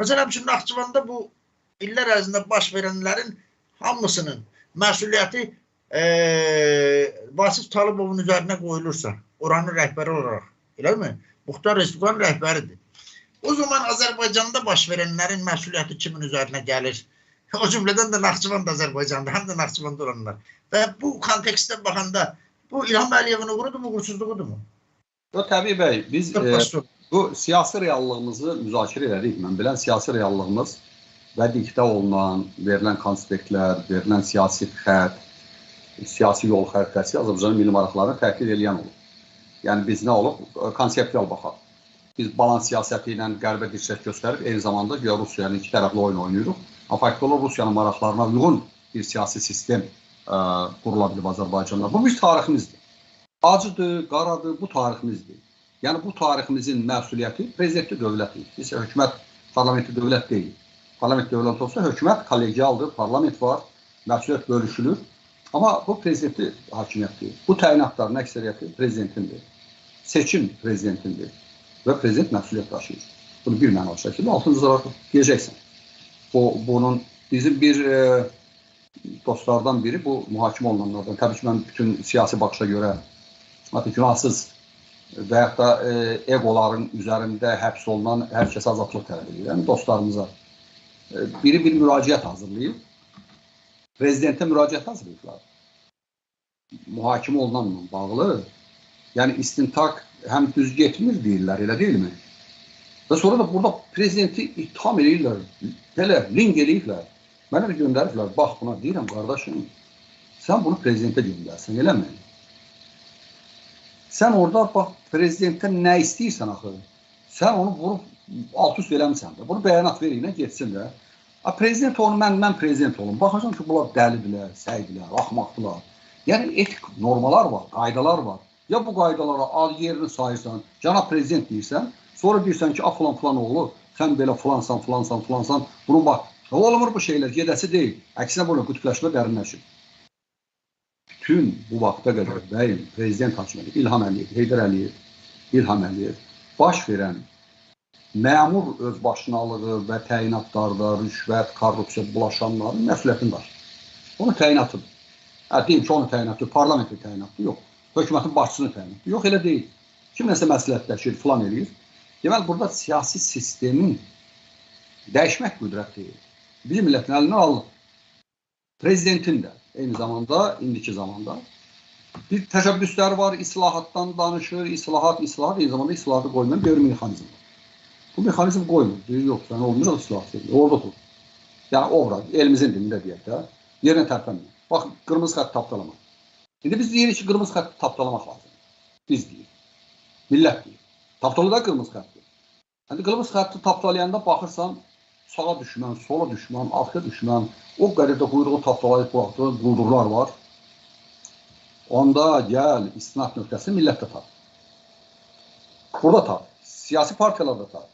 Mesela şimdi Naxçıvanda bu iller ərzində baş verənlərin hamısının məsuliyyəti e, Vasif Talıbovun üzərinə qoyulursa, oranın rəhbəri olaraq, eləmi? Muxtar Respublikanın rəhbəridir. O zaman Azərbaycanda baş verənlərin məsuliyyəti kimin üzərinə gəlir? O cümlədən də Naxçıvan da Azərbaycanda, həm də Naxçıvanda olanlar. Və bu kontekstdə baxanda bu İlham Əliyevin uğurudur, uğursuzluğudur mu? O təbii bəy, biz e, bu siyasi reallığımızı müzakirə elədik. Mən bilən siyasi reallığımız və diktə olunan, verilən konspektlər, verilən siyasi xətt, siyasi yol xəritəsi Azərbaycanın milli maraqlarını təhdid edən olub. Yəni biz nə olub? Konseptual baxaq. Biz balans siyasəti ilə qərbə dirsək göstərib, eyni zamanda güya Rusiya ilə iki tərəfli oyun oynayırıq. Amma faktiki olaraq Rusiyanın maraqlarına uyğun bir siyasi sistem ə, qurula bilib Azərbaycanda. Bu bizim tariximizdir. Acıdır, qaradır, bu tariximizdir. Yəni bu tariximizin məsuliyyəti prezidentli dövlətik. Biz hökumət parlamentli dövlət deyil. Parlament dövlət olsa hökumət kollegialdır, parlament var, məsuliyyət bölüşülür. Amma bu prezidentli hakimiyyətdir. Bu təyinatların əksəriyyəti prezidentindir. Seçim prezidentindir və prezident məsuliyyət daşıyır. Bunu bir mənalı şəkildə altını zaraq deyəcəksən. Bu bunun bizim bir e, dostlardan biri bu mühakimə olunanlardan. Təbii ki, mən bütün siyasi baxışa görə hətta günahsız və yaxud da e, egoların üzərində həbs olunan hər kəsə azadlıq tələb edirəm. Dostlarımıza e, biri bir müraciət hazırlayıb. Prezidentə müraciət hazırlayıblar. Mühakimə olunanla bağlı. Yəni istintaq həm düz getmir deyirlər, elə deyilmi? Və sonra da burada prezidenti ittiham edirlər. Belə link eləyirlər. Mənə də göndəriblər. Bax buna deyirəm qardaşım. Sən bunu prezidentə göndərsən, eləmi? Sən orada bax prezidentə nə istəyirsən axı? Sən onu vurub alt üst eləmisən də. Bunu bəyanat verin, getsin də. A prezident onu mən mən prezident olum. Baxacam ki, bunlar dəlidirlər, səydirlər, axmaqdılar. Yəni etik normalar var, qaydalar var. Ya bu qaydalara ad yerini sayırsan, cənab prezident deyirsən, sonra deyirsən ki, a falan falan oğlu, sən belə falansan, falansan, falansan. Bunu bax, olmur bu şeylər, gedəsi deyil. Əksinə bunu qütbləşmə dərinləşir. Bütün bu vaxta qədər bəyim prezident hakimiyyəti İlham Əliyev, Heydər Əliyev, İlham Əliyev baş verən məmur özbaşınalığı və təyinatlarda rüşvət, korrupsiya bulaşanların məsuliyyətini daşıyır. Onun təyinatıdır. Hə, deyim ki, onun təyinatı parlamentin təyinatı yox. Hökumətin başçısının təyinatı yox, elə deyil. Kim nəsə məsləhətləşir, filan eləyir. Deməli, burada siyasi sistemin dəyişmək qüdrəti bizim millətin əlindən alınır. Prezidentin də eyni zamanda, indiki zamanda bir təşəbbüsləri var, islahatdan danışır, islahat, islahat, eyni zamanda islahatı qoymayan bir mexanizm var. Bu mexanizm qoymur. Deyir, yox, sən olmayacaq islahat. Orada dur. Yəni obraz, elimizin dilində deyək də, yerinə tərpənmir. Bax, qırmızı xətt tapdalamaq. İndi biz deyirik ki, qırmızı xətti tapdalamaq lazım. Biz deyirik. Millət deyir. Tapdalı da qırmızı xətti. İndi qırmızı xətti tapdalayanda baxırsan, sağa düşmən, sola düşmən, arxa düşmən, o qədər də quyruğu tapdalayıb buraxdığı quldurlar var. Onda gəl istinad nöqtəsi millətdə tap. Burada tap. Siyasi partiyalarda tap.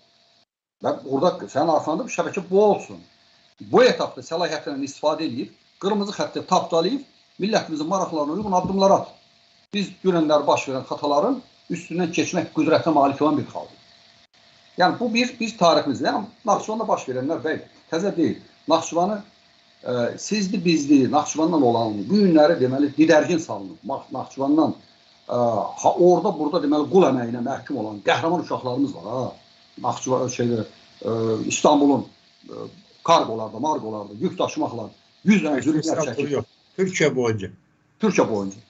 Və orada sənin arxanda bir şəbəkə bu olsun. Bu etapda səlahiyyətindən istifadə edib, qırmızı xətti tapdalayıb, millətimizin maraqlarına uyğun addımlar at. Biz dünənlər baş verən xataların üstündən keçmək qüdrətinə malik olan bir xalqıq. Yəni bu bir biz tariximizdə, yəni Naxçıvanda baş verənlər bəy təzə deyil. Naxçıvanı e, sizdi, bizdi, Naxçıvandan olan bu günləri deməli didərgin salınıb. Naxçıvandan e, ha orada burada deməli qul əməyinə məhkum olan qəhrəman uşaqlarımız var ha. Naxçıvan şeydə e, İstanbulun e, kargolarda, margolarda yük daşımaqla 100 dənə zülmlər çəkib. Yox. Türkiyə boyunca. Türkiyə boyunca.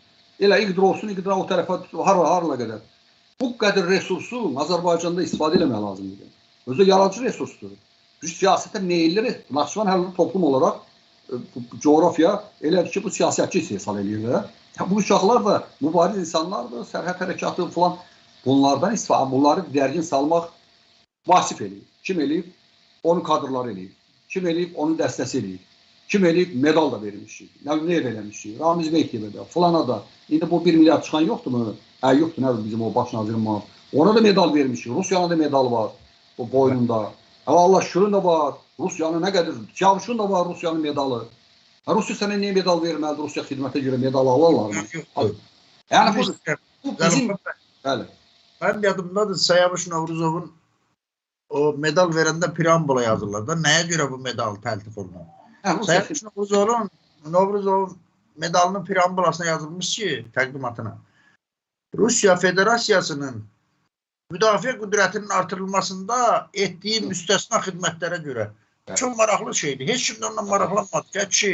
Elə İqdir olsun, İqdir o tərəfə hara harla qədər. Bu qədər resursu Azərbaycanda istifadə etmək lazımdır. Özü yaradıcı resursdur. Biz siyasətə meyilli Naxçıvan hər toplum olaraq e, coğrafya elədir ki, bu siyasətçi hesab eləyirlər. Bu uşaqlar da mübariz insanlardır, sərhəd hərəkatı falan bunlardan istifadə, bunları dərgin salmaq vasif eləyir. Kim eləyib? Onun kadrları eləyir. Kim eləyib? Onun dəstəsi eləyir. Kim eləyib? Medal da vermişik. Nə nə eləmişik? Ramiz Beykiyə də, falana da. İndi bu 1 milyard çıxan yoxdurmu? Hə, yoxdur, nə bizim o baş nazirin var. Ona da medal vermişik. Rusiyanın da medal var o boynunda. Hə, Allah şükürün də var. Rusiyanın nə qədər, Çavuşun da var Rusiyanın medalı. Hə, Rusiya sənə niyə medal verməlidir? Rusiya xidmətə görə medal alırlar mı? Yoxdur. Yəni bu, bu bizim, Bizim bəli. Mənim yadımdadır Sayamış Novruzovun o o medal verəndə preambula yazırlar da. Nəyə görə bu medal təltif olunur? Hə, Rusiya Sayın Novruzovun Novruzovun medalının preambulasına yazılmış ki, təqdimatına. Rusiya Federasiyasının müdafiə qüdrətinin artırılmasında etdiyi müstəsna xidmətlərə görə çox maraqlı şeydir. Heç kim də ondan maraqlanmadı. Gəl ki,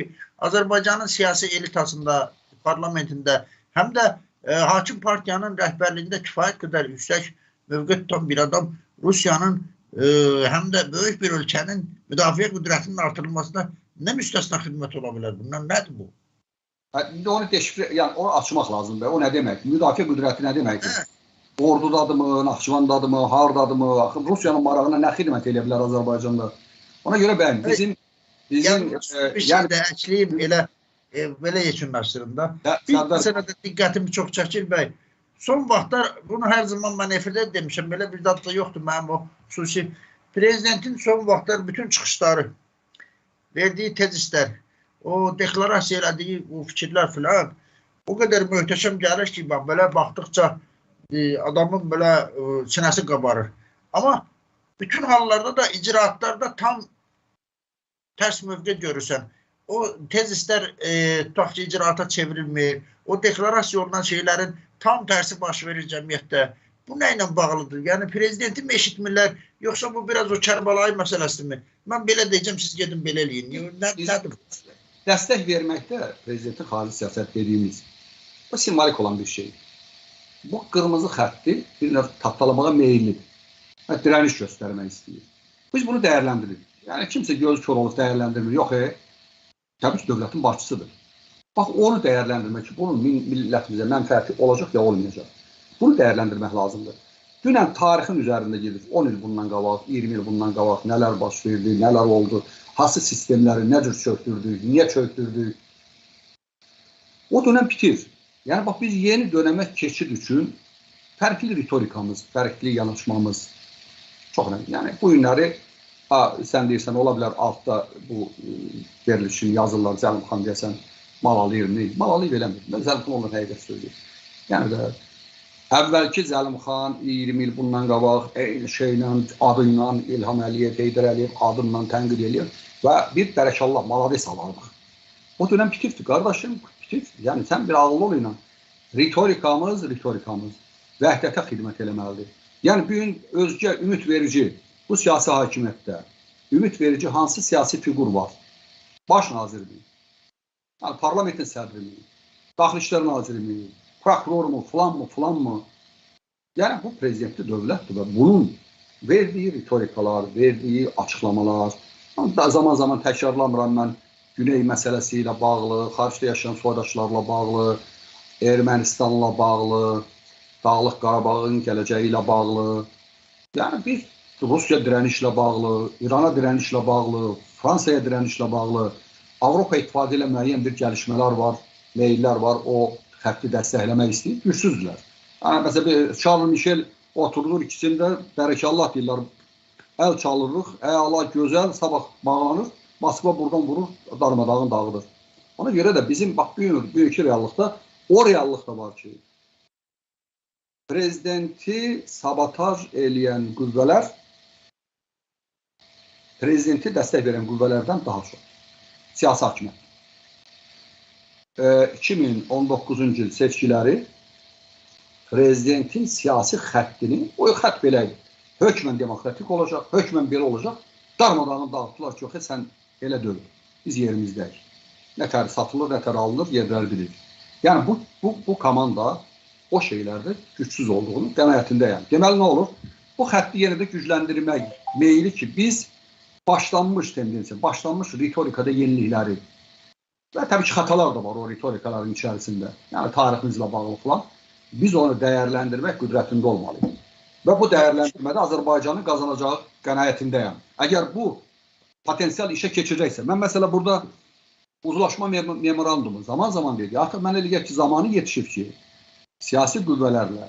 Azərbaycanın siyasi elitasında, parlamentində, həm də e, hakim partiyanın rəhbərliyində kifayət qədər yüksək mövqe tutan bir adam Rusiyanın e, həm də böyük bir ölkənin müdafiə qüdrətinin artırılmasında nə müstəsna xidmət ola bilər? Bundan nədir bu? İndi onu deşifrə, yəni onu açmaq lazımdır. O nə deməkdir? Müdafiə qüdrəti nə deməkdir? Ordudadırmı, Naxçıvandadırmı, hardadırmı? Axı Rusiyanın marağına nə xidmət edə bilər Azərbaycanda? Ona görə bəli, bizim bizim Yəni, e, bir yəni də əkləyim elə e, belə yekunlaşdırım da. Bir Sərdar- məsələdə diqqətimi çox çəkir bəy. Son vaxtlar bunu hər zaman mən efirdə demişəm. Belə bir zad da yoxdur mənim o xüsusi prezidentin son vaxtlar bütün çıxışları, verdiyi tezislər, o deklarasiya elədiyi bu fikirlər filan o qədər möhtəşəm gəlir ki, bax belə baxdıqca e, adamın belə e, sinəsi qabarır. Amma bütün hallarda da icraatlarda tam tərs mövqe görürsən. O tezislər e, tutaq ki, icraata çevrilmir. O deklarasiya olunan şeylərin tam tərsi baş verir cəmiyyətdə. Bu nə ilə bağlıdır? Yəni prezidenti mi eşitmirlər, yoxsa bu biraz o Kərbalay məsələsimi? Mən belə deyəcəm, siz gedin belə eləyin. Nə, nədir? Dəstək verməkdə prezidentin xarici siyasət dediyimiz bu simvolik olan bir şeydir. Bu qırmızı xətti bir növ tapdalamağa meyillidir. Və dirəniş göstərmək istəyir. Biz bunu dəyərləndiririk. Yəni kimsə göz kör olub dəyərləndirmir. Yox, e, təbii ki, dövlətin başçısıdır. Bax onu dəyərləndirmək ki, bunun millətimizə mənfəəti olacaq ya olmayacaq. Bunu dəyərləndirmək lazımdır. Dünən tarixin üzərində gedir. 10 il bundan qabaq, 20 il bundan qabaq nələr baş verdi, nələr oldu, hansı sistemləri nə cür çökdürdük, niyə çökdürdük. O dönəm bitir. Yəni bax biz yeni dönəmə keçid üçün fərqli ritorikamız, fərqli yanaşmamız çox önəmli. Yəni bu günləri ha, sən deyirsən ola bilər altda bu e, verilişin yazırlar Zəlim xan deyəsən mal alayır, nə? Mal alayır eləmir. Mən Zəlim xan ondan həqiqət söyləyir. Yəni də əvvəlki Zəlim xan 20 il bundan qabaq eyni şeylə, adı ilə İlham Əliyev, Heydər Əliyev adından tənqid eləyir və bir bərəkallah malades alardıq. O dönəm bitirdi qardaşım, bitirdi. Yəni sən bir ağıllı ol ilə ritorikamız, ritorikamız vəhdətə xidmət eləməlidir. Yəni bu gün özgə ümid verici bu siyasi hakimiyyətdə ümid verici hansı siyasi fiqur var? Baş nazirliyi, yəni parlamentin sədrliyi, daxili işlər nazirliyi, prokurormu, filan mı, filan mı? Yəni bu prezidentli dövlətdir və bunun verdiyi ritorikalar, verdiyi açıqlamalar, da zaman zaman təkrarlamıram mən Güney məsələsi ilə bağlı, xaricdə yaşayan soydaşlarla bağlı, Ermənistanla bağlı, Dağlıq Qarabağın gələcəyi ilə bağlı, yəni bir Rusiya dirənişlə bağlı, İrana dirənişlə bağlı, Fransaya dirənişlə bağlı, Avropa İttifaqı ilə müəyyən bir gəlişmələr var, meyllər var, o xətti dəstəkləmək istəyir, gücsüzdürlər. Yəni məsələn Charles Michel oturulur ikisində bərəkallah deyirlər. Əl çalırıq, əla, gözəl, sabah bağlanır. Moskva buradan vurur, darmadağın dağıdır. Ona görə də bizim bax bu gün bugünkü reallıqda o reallıq da var ki, prezidenti sabotaj eləyən qüvvələr prezidenti dəstək verən qüvvələrdən daha çox. Siyasi hakimiyyət. E, 2019-cu il seçkiləri prezidentin siyasi xəttini, o xətt belə idi. Hökmən demokratik olacaq, hökmən belə olacaq. Darmadağın dağıtdılar ki, yox, sən elə deyil. Biz yerimizdəyik. Nətər satılır, nətər alınır, yerləri bilir. Yəni bu, bu, bu komanda o şeylərdə gücsüz olduğunu qənaətindəyəm. Deməli nə olur? Bu xətti yenə də gücləndirmək meyli ki, biz başlanmış tendensiya, başlanmış ritorikada yenilikləri və təbii ki, xətalar da var o ritorikaların içərisində. Yəni tariximizlə bağlı falan. Biz onu dəyərləndirmək qüdrətində olmalıyıq. Və bu dəyərləndirmədə Azərbaycanın qazanacağı qənaətindəyəm. Əgər bu potensial işə keçəcəksə, mən məsələ burada uzlaşma mem memorandumu zaman zaman dedi. Artıq mən elə ki, zamanı yetişib ki, siyasi qüvvələrlə,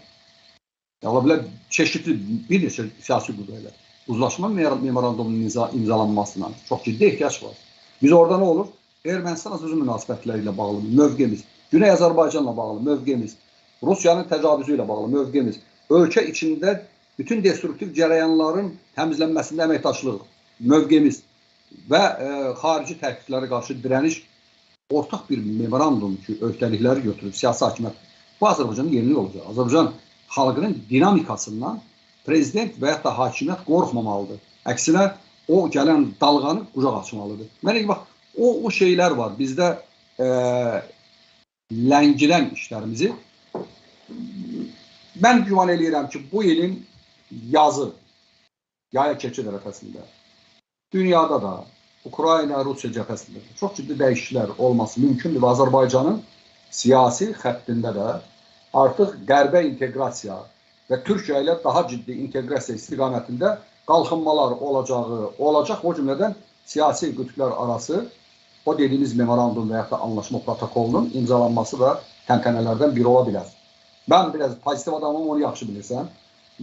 ola bilər çeşidli bir neçə siyasi qüvvələr uzlaşma memorandumunun imza imzalanmasına çox ciddi ehtiyac var. Biz orada nə olur? Ermənistan sözü münasibətləri ilə bağlı mövqeyimiz, Güney Azərbaycanla bağlı mövqeyimiz, Rusiyanın təcavüzü ilə bağlı mövqeyimiz, ölkə içində bütün destruktiv cərəyanların təmizlənməsində əməkdaşlıq, mövqemiz və ə, xarici təhdidlərə qarşı dirəniş ortaq bir memorandum ki, öhdəlikləri götürüb siyasi hakimiyyət bu Azərbaycanın yenilik olacaq. Azərbaycan xalqının dinamikasından prezident və ya da hakimiyyət qorxmamalıdır. Əksinə o gələn dalğanı qucaq açmalıdır. Mənə bax o o şeylər var. Bizdə ə, ləngidən işlərimizi mən güman eləyirəm ki, bu ilin yazı yaya keçid ərəfəsində dünyada da Ukrayna, Rusiya cəbhəsində də çox ciddi dəyişikliklər olması mümkündür və Azərbaycanın siyasi xəttində də artıq qərbə inteqrasiya və Türkiyə ilə daha ciddi inteqrasiya istiqamətində qalxınmalar olacağı, olacaq o cümlədən siyasi qütblər arası o dediyimiz memorandum və ya da anlaşma protokolunun imzalanması da təntənələrdən biri ola bilər. Mən biraz pozitiv adamım, onu yaxşı bilirsən.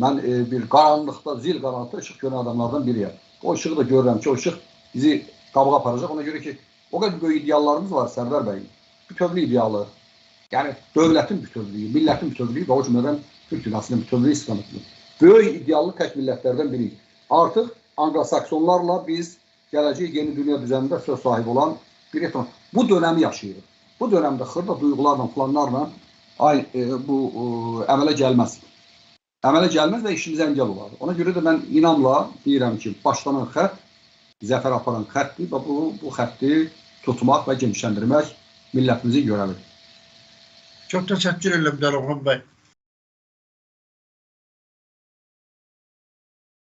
Mən e, bir qaranlıqda, zil qaranlıqda işıq görən adamlardan biriyəm. O işığı da görürəm ki, o işıq bizi qabağa aparacaq. Ona görə ki, o qədər böyük ideallarımız var Sərdar bəy. Bütövlük idealı. Yəni dövlətin bütövlüyü, millətin bütövlüyü və o cümlədən Türk dünyasının bütövlüyü istiqamətində. Böyük ideallı tək millətlərdən biriyik. Artıq Anglo-Saksonlarla biz gələcək yeni dünya düzənində söz sahibi olan bir etan. Bu dönəmi yaşayırıq. Bu dönəmdə xırda duyğularla, planlarla ay e, bu e, əmələ gəlməz. Əmələ gəlməz və işimiz əngəl olar. Ona görə də mən inamla deyirəm ki, başlanan xətt zəfər aparan xəttdir və bu bu xətti tutmaq və genişləndirmək millətimizin görəvidir. Çok teşekkür ederim Delhan Bey.